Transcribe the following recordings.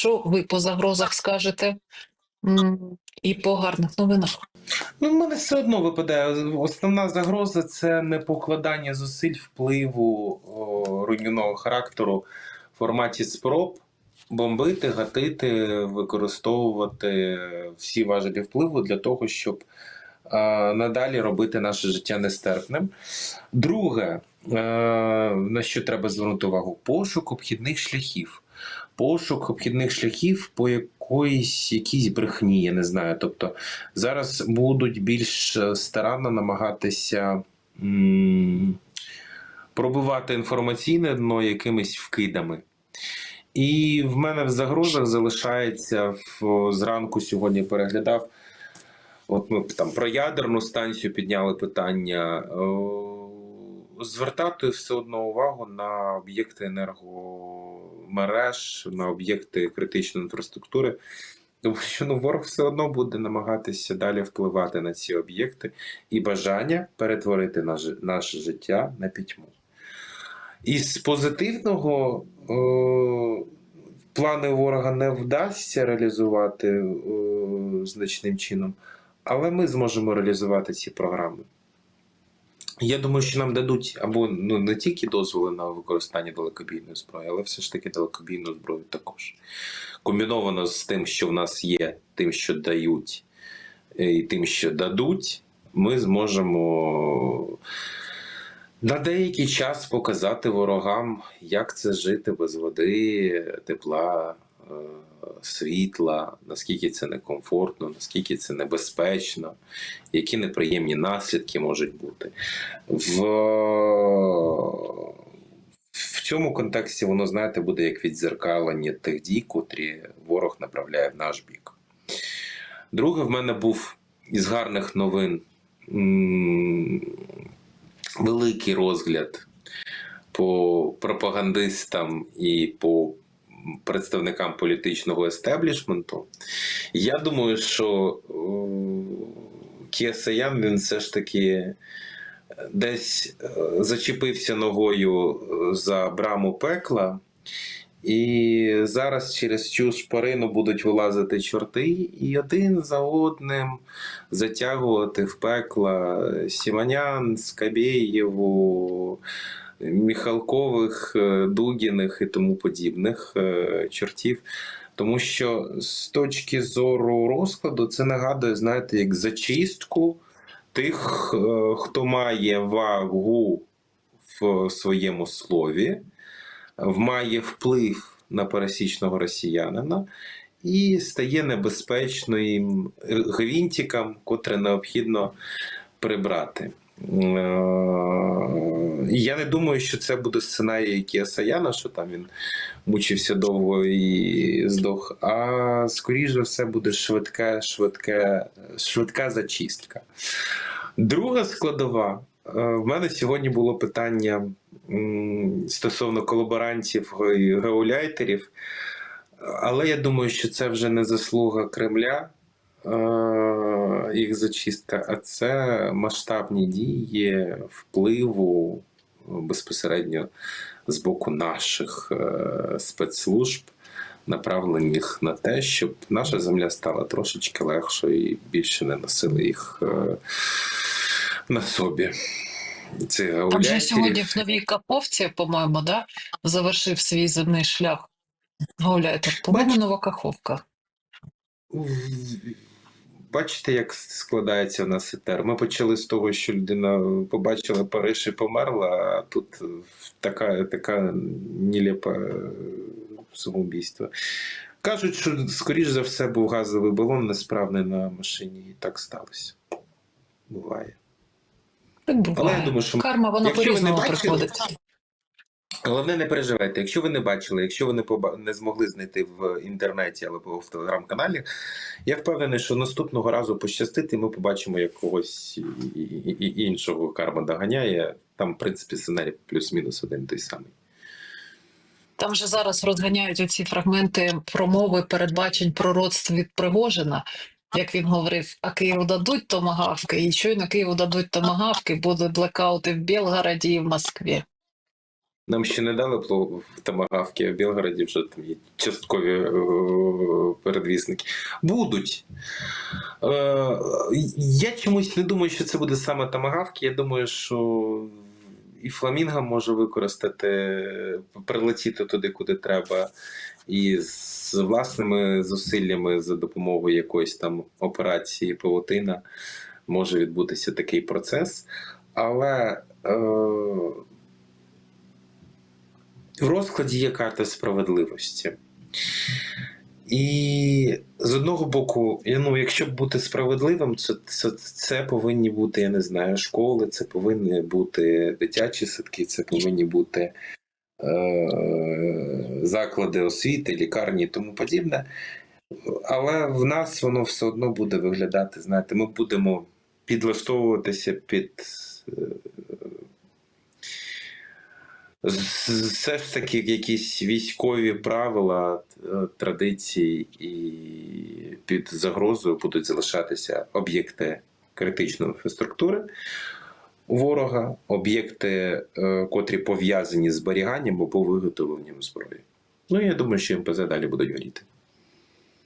Що ви по загрозах скажете? І по гарних новинах. Ну, в мене все одно випадає. Основна загроза це не покладання зусиль впливу о, руйнівного характеру в форматі спроб бомбити, гатити, використовувати всі важелі впливу для того, щоб е, надалі робити наше життя нестерпним. Друге, е, на що треба звернути увагу, пошук обхідних шляхів. Пошук обхідних шляхів по якоїсь якійсь брехні, я не знаю. Тобто зараз будуть більш старанно намагатися м, пробивати інформаційне дно якимись вкидами. І в мене в загрозах залишається в, зранку сьогодні переглядав. От ми там про ядерну станцію підняли питання. Е, Звертати все одно увагу на об'єкти енергомереж, на об'єкти критичної інфраструктури, тому що ну, ворог все одно буде намагатися далі впливати на ці об'єкти і бажання перетворити наше, наше життя на пітьму. Із позитивного е, плани ворога не вдасться реалізувати е, значним чином, але ми зможемо реалізувати ці програми. Я думаю, що нам дадуть або ну, не тільки дозволи на використання далекобійної зброї, але все ж таки далекобійну зброю також. Комбіновано з тим, що в нас є, тим, що дають, е, і тим, що дадуть, ми зможемо на деякий час показати ворогам, як це жити без води, тепла, світла, наскільки це некомфортно, наскільки це небезпечно, які неприємні наслідки можуть бути. В, в цьому контексті воно, знаєте, буде як відзеркалення тих дій, котрі ворог направляє в наш бік. Друге, в мене був із гарних новин великий розгляд по пропагандистам і по представникам політичного естеблішменту. Я думаю, що Кіасаян він все ж таки десь е, зачепився ногою за браму пекла. І зараз через цю шпарину будуть вилазити чорти, і один за одним затягувати в пекла Сіманян, Скабєєву, Міхалкових, е, Дугіних і тому подібних е, чортів. Тому що з точки зору розкладу це нагадує, знаєте, як зачистку тих, е, хто має вагу в своєму слові, має вплив на пересічного росіянина і стає небезпечним гвинтиком, котре необхідно прибрати. Е, Я не думаю, що це буде сценарій Кіасаяна, що там він мучився довго і здох. А скоріш за все буде швидка, швидка, швидка зачистка. Друга складова. Е, В мене сьогодні було питання стосовно колаборантів і геоляйтерів, але я думаю, що це вже не заслуга Кремля, їх зачистка, а це масштабні дії впливу безпосередньо з боку наших е, спецслужб, направлених на те, щоб наша земля стала трошечки легшою і більше не носили їх е, на собі. Це Там же сьогодні в новій Каховці, по-моєму, да, завершив свій земний шлях. Гуляйте, по-моєму, Нова Каховка. Бачите, як складається в нас етер. Ми почали з того, що людина побачила Париж і померла, а тут така, така нелепа самоубійство. Кажуть, що, скоріш за все, був газовий балон несправний на машині, і так сталося. Буває. Так Але я думаю, що Карма, вона по-різному приходить. Головне, не переживайте. Якщо ви не бачили, якщо ви не поба... не змогли знайти в інтернеті або в телеграм-каналі, я впевнений, що наступного разу пощастить, і ми побачимо якогось іншого карма доганяє. Там, в принципі, сценарій плюс-мінус один той самий. Там же зараз розганяють оці фрагменти промови передбачень пророцтв від Пригожина. Як він говорив, а Києву дадуть томагавки, і щойно Києву дадуть томагавки, будуть блекаути в Білгороді і в Москві. Нам ще не дали Томагавки, а в Білгороді вже там є часткові е, передвісники. Будуть. Е, я чомусь не думаю, що це буде саме тамагавки. Я думаю, що і фламінго може використати, прилетіти туди, куди треба, і з власними зусиллями за допомогою якоїсь там операції павутина може відбутися такий процес. Але е, в розкладі є карта справедливості. І з одного боку, ну, якщо бути справедливим, це, це, це повинні бути, я не знаю, школи, це повинні бути дитячі садки, це повинні бути е, заклади освіти, лікарні і тому подібне. Але в нас воно все одно буде виглядати, знаєте, ми будемо підлаштовуватися під. Все ж таки якісь військові правила, е, традиції і під загрозою будуть залишатися об'єкти критичної інфраструктури ворога, об'єкти, е, котрі пов'язані з зберіганням або виготовленням зброї. Ну, я думаю, що МПЗ далі будуть горіти.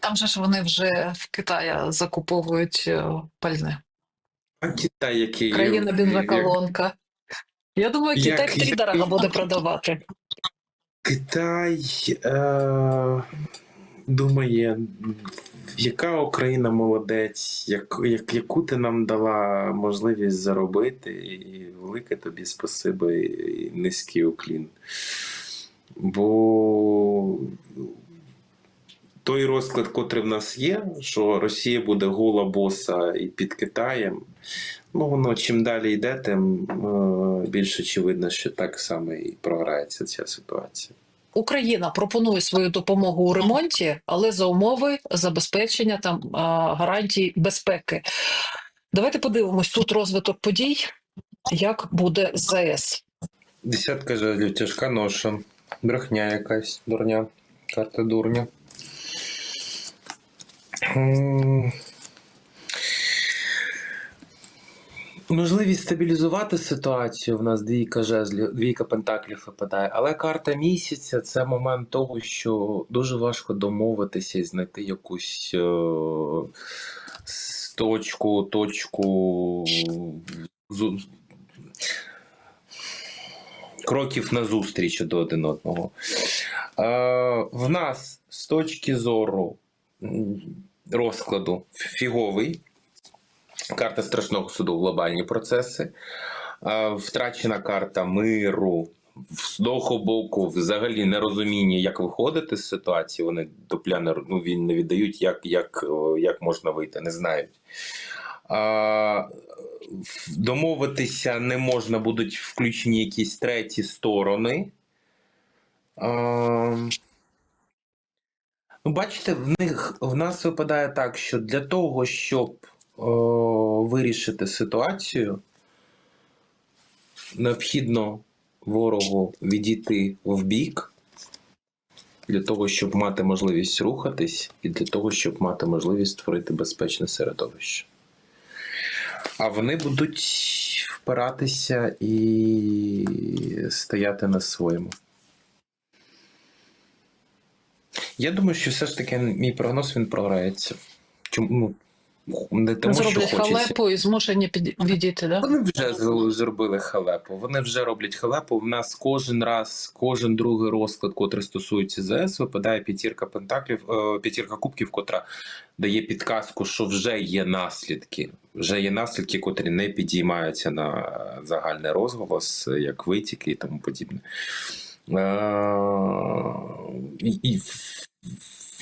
Там же ж вони вже в Китаї закуповують е, пальне. А Китай, який Країна як- бензоколонка. Я думаю, Як- Китай як- втридорога буде продавати. Китай е, думає, яка Україна молодець, як, як, яку ти нам дала можливість заробити, і велике тобі спасибо і низький уклін. Бо той розклад, котрий в нас є, що Росія буде гола боса і під Китаєм. Ну, воно чим далі йде, тим е, більш очевидно, що так само і програється ця ситуація. Україна пропонує свою допомогу у ремонті, але за умови забезпечення там гарантій безпеки. Давайте подивимось тут розвиток подій, як буде з ЗАЕС. Десятка жалів, тяжка ноша, брехня якась, дурня, карта дурня. Можливість стабілізувати ситуацію в нас двійка жезлів, двійка пентаклів випадає, але карта місяця це момент того, що дуже важко домовитися і знайти якусь е, с- точку, точку зу- кроків назустріч до один одного. Е, в нас з точки зору розкладу фіговий. Карта страшного суду глобальні процеси. Втрачена карта миру. З того боку, взагалі нерозуміння, як виходити з ситуації. Вони дупля не, ну, він не віддають, як, як, як можна вийти, не знають. А, домовитися не можна, будуть включені якісь треті сторони. А, ну, бачите, в них в нас випадає так, що для того, щоб о, вирішити ситуацію, необхідно ворогу відійти в бік для того, щоб мати можливість рухатись, і для того, щоб мати можливість створити безпечне середовище. А вони будуть впиратися і стояти на своєму. Я думаю, що все ж таки мій прогноз він програється. Чому? Ну, не тому, що хочеться. халепу і змушені під... відійти, да? Вони вже зробили халепу. Вони вже роблять халепу. В нас кожен раз, кожен другий розклад, котрий стосується ЗС, випадає п'ятірка пентаклів, е, п'ятірка кубків, котра дає підказку, що вже є наслідки. Вже є наслідки, котрі не підіймаються на загальний розголос, як витіки і тому подібне. Е, і,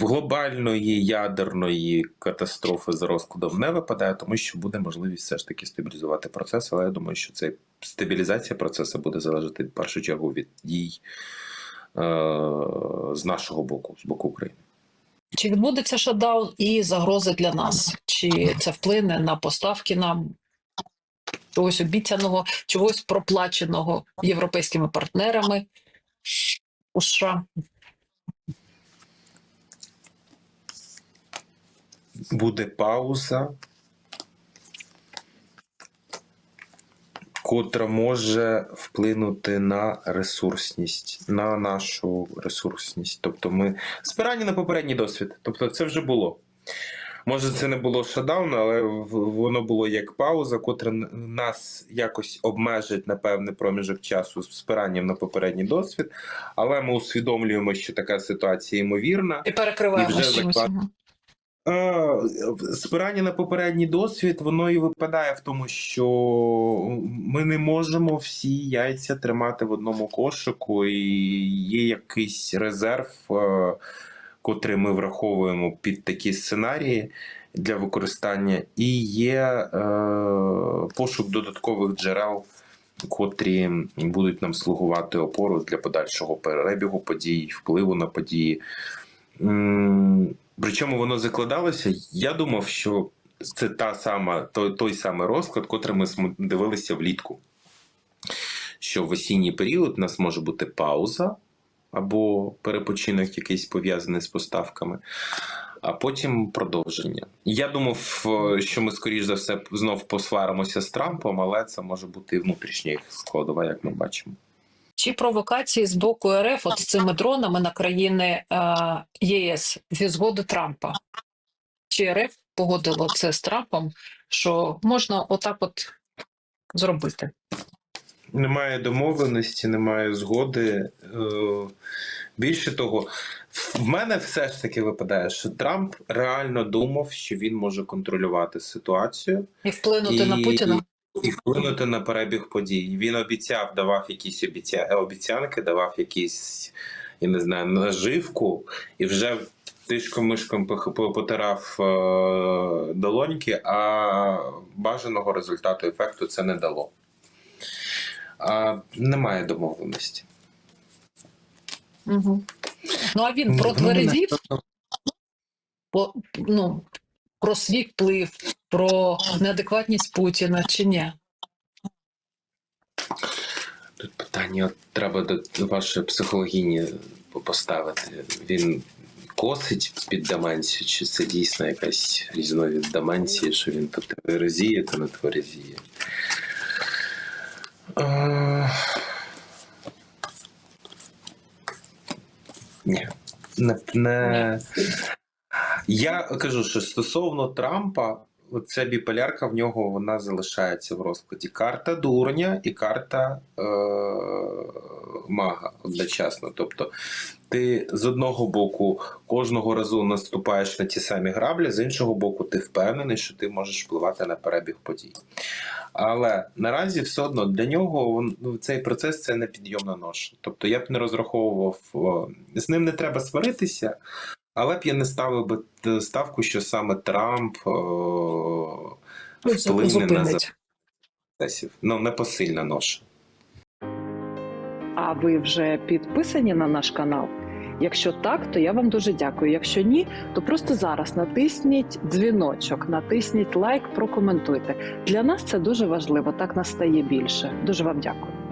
глобальної ядерної катастрофи за розкладом не випадає, тому що буде можливість все ж таки стабілізувати процес. Але я думаю, що це стабілізація процесу буде залежати в першу чергу від дій е, з нашого боку, з боку України. Чи відбудеться шатдаун і загрози для нас? Чи це вплине на поставки нам чогось обіцяного, чогось проплаченого європейськими партнерами у Буде пауза, котра може вплинути на ресурсність, на нашу ресурсність. Тобто, ми спирані на попередній досвід. Тобто, це вже було. Може, це не було шатдаун, але воно було як пауза, котра нас якось обмежить на певний проміжок часу з спиранням на попередній досвід. Але ми усвідомлюємо, що така ситуація ймовірна. І перекриваємо вже заклад- Е, Спирання на попередній досвід, воно і випадає в тому, що ми не можемо всі яйця тримати в одному кошику, і є якийсь резерв, котрий ми враховуємо під такі сценарії для використання, і є е, пошук додаткових джерел, котрі будуть нам слугувати опору для подальшого перебігу подій, впливу на події. Причому воно закладалося. Я думав, що це та сама, той, той самий розклад, котрий ми дивилися влітку. Що в осінній період у нас може бути пауза або перепочинок, якийсь пов'язаний з поставками, а потім продовження. Я думав, е, що ми, скоріш за все, знов посваримося з Трампом, але це може бути і внутрішня складова, як ми бачимо. Чи провокації з боку РФ от з цими дронами на країни е, ЄС зі згоди Трампа? Чи РФ погодило це з Трампом, що можна отак от зробити? Немає домовленості, немає згоди. Е, Більше того, в мене все ж таки випадає, що Трамп реально думав, що він може контролювати ситуацію І вплинути на Путіна? і вплинути на перебіг подій. Він обіцяв, давав якісь обіця... обіцянки, давав якісь, я не знаю, наживку, і вже тишком-мишком пох- потирав е, долоньки, а бажаного результату ефекту це не дало. А, немає домовленості. Угу. Ну а він Ну, протверезів по, ну, про свій вплив, про неадекватність Путіна чи ні? Тут питання от треба до вашої психологіні поставити. Він косить під деменцію, чи це дійсно якась різновид деменції, що він то тверезіє, то не тверезіє. Е, Ні. Не, не... Я кажу, що стосовно Трампа, ця біполярка в нього вона залишається в розкладі. Карта дурня і карта е- мага одночасно. Тобто, ти з одного боку кожного разу наступаєш на ті самі граблі, з іншого боку, ти впевнений, що ти можеш впливати на перебіг подій. Але наразі все одно для нього ну, цей процес це не підйомна ноша. Тобто я б не розраховував, з ним не треба сваритися, але б я не ставив би ставку, що саме Трамп о, вплине на записів. Ну, не посильна ноша. А ви вже підписані на наш канал? Якщо так, то я вам дуже дякую. Якщо ні, то просто зараз натисніть дзвіночок, натисніть лайк, прокоментуйте. Для нас це дуже важливо. Так нас стає більше. Дуже вам дякую.